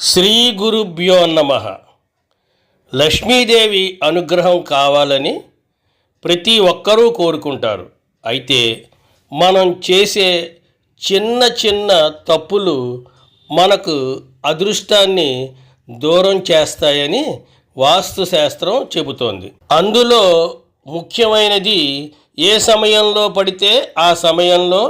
శ్రీ గురుభ్యో నమ. లక్ష్మీదేవి అనుగ్రహం కావాలని ప్రతి ఒక్కరూ కోరుకుంటారు. అయితే మనం చేసే చిన్న చిన్న తప్పులు మనకు అదృష్టాన్ని దూరం చేస్తాయని వాస్తుశాస్త్రం చెబుతోంది. అందులో ముఖ్యమైనది ఏ సమయంలో పడితే ఆ సమయంలో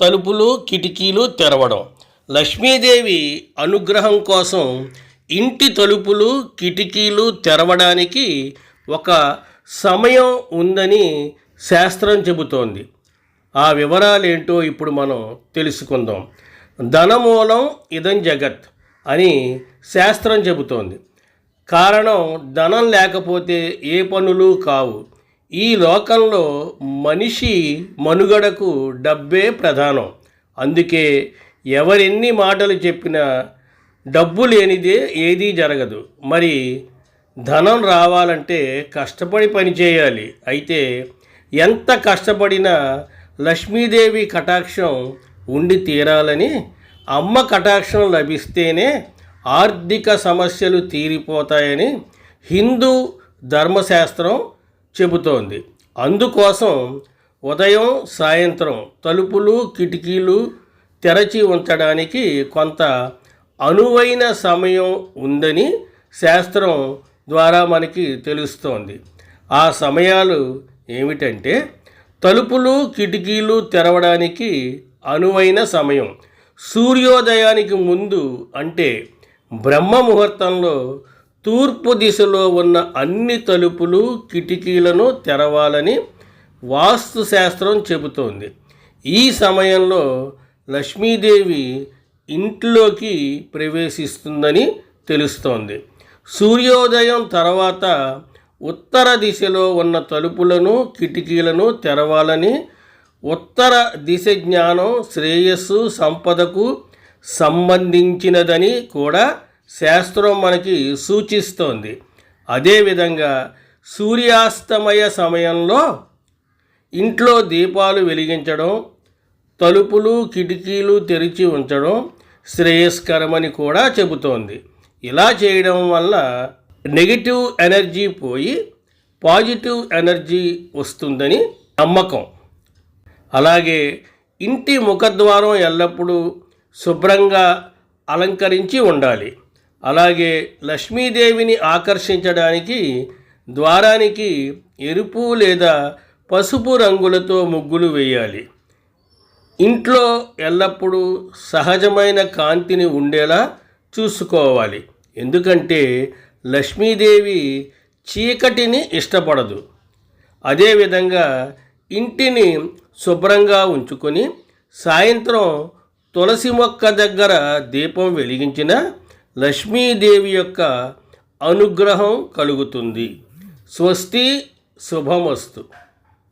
తలుపులు కిటికీలు తెరవడం. లక్ష్మీదేవి అనుగ్రహం కోసం ఇంటి తలుపులు కిటికీలు తెరవడానికి ఒక సమయం ఉందని శాస్త్రం చెబుతోంది. ఆ వివరాలేంటో ఇప్పుడు మనం తెలుసుకుందాం. ధనమూలం ఇదం జగత్ అని శాస్త్రం చెబుతోంది. కారణం ధనం లేకపోతే ఏ పనులు కావు. ఈ లోకంలో మనిషి మనుగడకు డబ్బే ప్రధానం. అందుకే ఎవరెన్ని మాటలు చెప్పినా డబ్బు లేనిదే ఏదీ జరగదు. మరి ధనం రావాలంటే కష్టపడి పని చేయాలి. అయితే ఎంత కష్టపడినా లక్ష్మీదేవి కటాక్షం ఉండి తీరాలని అమ్మ కటాక్షం లభిస్తేనే ఆర్థిక సమస్యలు తీరిపోతాయని హిందూ ధర్మశాస్త్రం చెబుతోంది. అందుకోసం ఉదయం సాయంత్రం తలుపులు కిటికీలు తెరచి ఉంచడానికి కొంత అనువైన సమయం ఉందని శాస్త్రం ద్వారా మనకి తెలుస్తోంది. ఆ సమయాలు ఏమిటంటే తలుపులు కిటికీలు తెరవడానికి అనువైన సమయం. సూర్యోదయానికి ముందు అంటే బ్రహ్మ ముహూర్తంలో తూర్పు దిశలో ఉన్న అన్ని తలుపులు కిటికీలను తెరవాలని వాస్తుశాస్త్రం చెబుతోంది. ఈ సమయంలో లక్ష్మీదేవి ఇంట్లోకి ప్రవేశిస్తుందని తెలుస్తోంది. సూర్యోదయం తర్వాత ఉత్తర దిశలో ఉన్న తలుపులను కిటికీలను తెరవాలని ఉత్తర దిశ జ్ఞానం శ్రేయస్సు సంపదకు సంబంధించినదని కూడా శాస్త్రం మనకి సూచిస్తోంది. అదేవిధంగా సూర్యాస్తమయ సమయంలో ఇంట్లో దీపాలు వెలిగించడం తలుపులు కిటికీలు తెరిచి ఉంచడం శ్రేయస్కరమని కూడా చెబుతోంది. ఇలా చేయడం వల్ల నెగిటివ్ ఎనర్జీ పోయి పాజిటివ్ ఎనర్జీ వస్తుందని నమ్మకం. అలాగే ఇంటి ముఖద్వారం ఎల్లప్పుడూ శుభ్రంగా అలంకరించి ఉండాలి. అలాగే లక్ష్మీదేవిని ఆకర్షించడానికి ద్వారానికి ఎరుపు లేదా పసుపు రంగులతో ముగ్గులు వేయాలి. ఇంట్లో ఎల్లప్పుడూ సహజమైన కాంతిని ఉండేలా చూసుకోవాలి. ఎందుకంటే లక్ష్మీదేవి చీకటిని ఇష్టపడదు. అదేవిధంగా ఇంటిని శుభ్రంగా ఉంచుకొని సాయంత్రం తులసి మొక్క దగ్గర దీపం వెలిగించిన లక్ష్మీదేవి యొక్క అనుగ్రహం కలుగుతుంది. స్వస్తి శుభమస్తు.